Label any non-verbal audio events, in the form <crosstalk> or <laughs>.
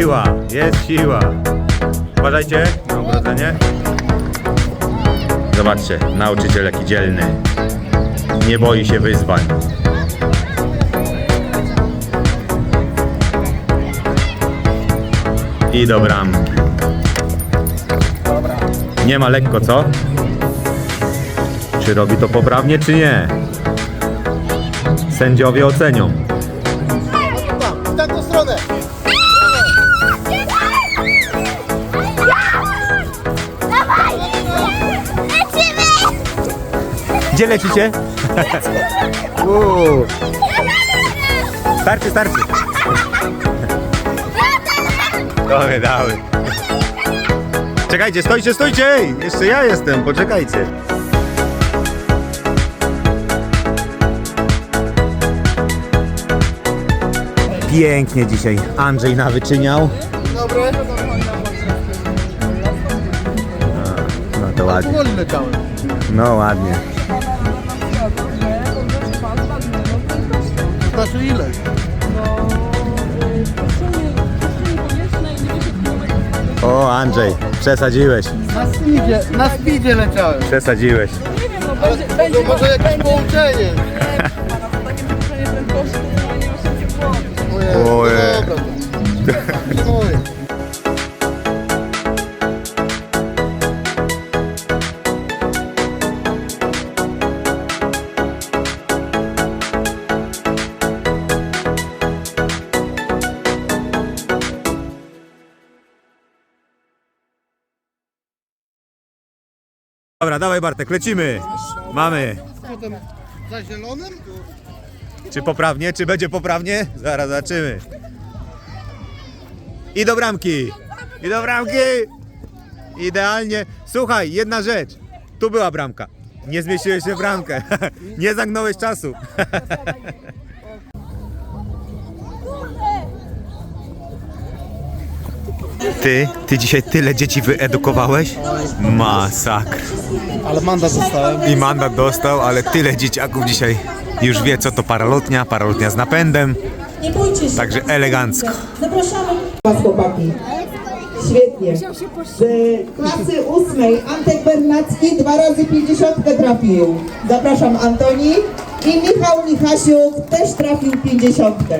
siła, jest siła. Uważajcie na ogrodzenie. Zobaczcie, nauczyciel jaki dzielny. Nie boi się wyzwań. I do bramki. Nie ma lekko, co? Czy robi to poprawnie, czy nie? Sędziowie ocenią. Tamtą stronę! Gdzie lecicie? Uuu. Starczy, starczy. Dobre, dały. Czekajcie, stójcie, stójcie! Jeszcze ja jestem, poczekajcie. Pięknie dzisiaj Andrzej nawyczyniał. Dobry. No to ładnie. No ładnie. Znaczy ile? O, Andrzej, przesadziłeś. Na speedzie, na speedzie leciałem. Przesadziłeś. Ale to może jakieś połączenie. Dobra, dawaj Bartek, lecimy. Mamy. Potem za zielonym? Czy poprawnie, czy będzie poprawnie? Zaraz zobaczymy. I do bramki. I do bramki. Idealnie. Słuchaj, jedna rzecz. Tu była bramka. Nie zmieściłeś się w bramkę. <laughs> Nie zagnąłeś czasu. <laughs> Ty, ty dzisiaj tyle dzieci wyedukowałeś? Masakr. Ale mandat dostałem. I mandat dostał, ale tyle dzieciaków dzisiaj już wie co to paralotnia, paralotnia z napędem. Nie bójcie się. Także elegancko. Zapraszamy Was chłopaki. Świetnie. Z klasy ósmej Antek Bernacki dwa razy pięćdziesiątkę trafił. Zapraszam Antoni. I Michał Michasiuk też trafił pięćdziesiątkę.